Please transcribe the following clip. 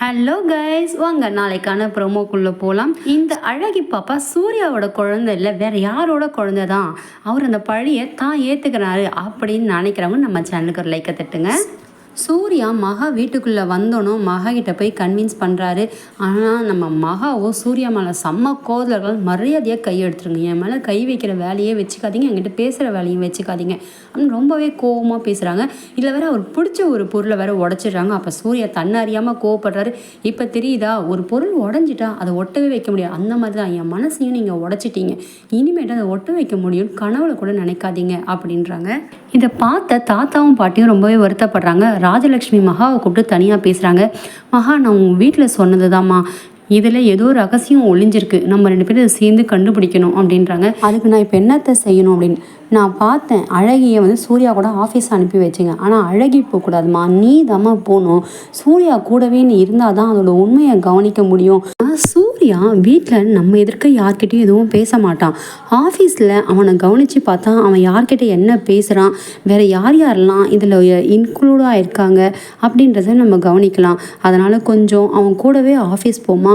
Hello guys வாங்க நாளைக்கான ப்ரோமோக்குள்ளே போகலாம் இந்த அழகி பாப்பா சூர்யாவோட குழந்தை இல்லை வேற யாரோட குழந்தை தான்? அவர் அந்த பழியை தான் ஏற்றுக்கிறாரு அப்படின்னு நினைக்கிறவங்க நம்ம சேனலுக்கு ஒரு லைக்கை தட்டுங்க. சூர்யா மகா வீட்டுக்குள்ளே வந்தோனும் மகா கிட்ட போய் கன்வின்ஸ் பண்ணுறாரு ஆனால் நம்ம மகாவோ சூர்யா மேலே செம்ம கோதலர்கள் மரியாதையாக கை எடுத்துருங்க. என் மேலே கை வைக்கிற வேலையே வச்சுக்காதீங்க. என்கிட்ட பேசுகிற வேலையும் வச்சுக்காதீங்க. அப்படின்னு ரொம்பவே கோவமாக பேசுகிறாங்க இதில் வேற அவர் பிடிச்ச ஒரு பொருளை வேற உடச்சிடுறாங்க. அப்போ சூர்யா தன்னை அறியாமல் கோவப்படுறாரு. இப்போ தெரியுதா? ஒரு பொருள் உடஞ்சிட்டா அதை ஒட்டவே வைக்க முடியாது. அந்த மாதிரி தான் என் மனசையும் நீங்கள் உடச்சிட்டீங்க. இனிமேட்டு அதை ஒட்ட வைக்க முடியும் கனவுல கூட நினைக்காதீங்க. அப்படின்றாங்க. இதை பார்த்த தாத்தாவும் பாட்டியும் ரொம்பவே வருத்தப்படுறாங்க. ராஜலக்ஷ்மி மகாவை கூப்பிட்டு தனியாக பேசுகிறாங்க மகா நான் உங்கள் வீட்டில் சொன்னது இதில் ஏதோ ரகசியம் ஒளிஞ்சிருக்கு. நம்ம ரெண்டு பேரும் இதை சேர்ந்து கண்டுபிடிக்கணும் அப்படின்றாங்க. அதுக்கு நான் இப்போ என்னத்தை செய்யணும் அப்படின்னு. நான் பார்த்தேன் அழகியை வந்து சூர்யா கூட ஆஃபீஸ் அனுப்பி வச்சுங்க. ஆனால் அழகி போகக்கூடாதுமா நீ தாம்மா போகணும். சூர்யா கூடவே நீ இருந்தால் தான் அதோட உண்மையை கவனிக்க முடியும். சூ சூர்யா வீட்டில் நம்ம எதிர்க்க யார்கிட்டையும் எதுவும் பேச மாட்டான். ஆஃபீஸில் அவனை கவனித்து பார்த்தா அவன் யார்கிட்ட என்ன பேசுகிறான் வேற யார் யாரெல்லாம் இதில் இன்க்ளூடாக இருக்காங்க அப்படின்றத நம்ம கவனிக்கலாம். அதனால் கொஞ்சம் அவன் கூடவே ஆஃபீஸ் போமா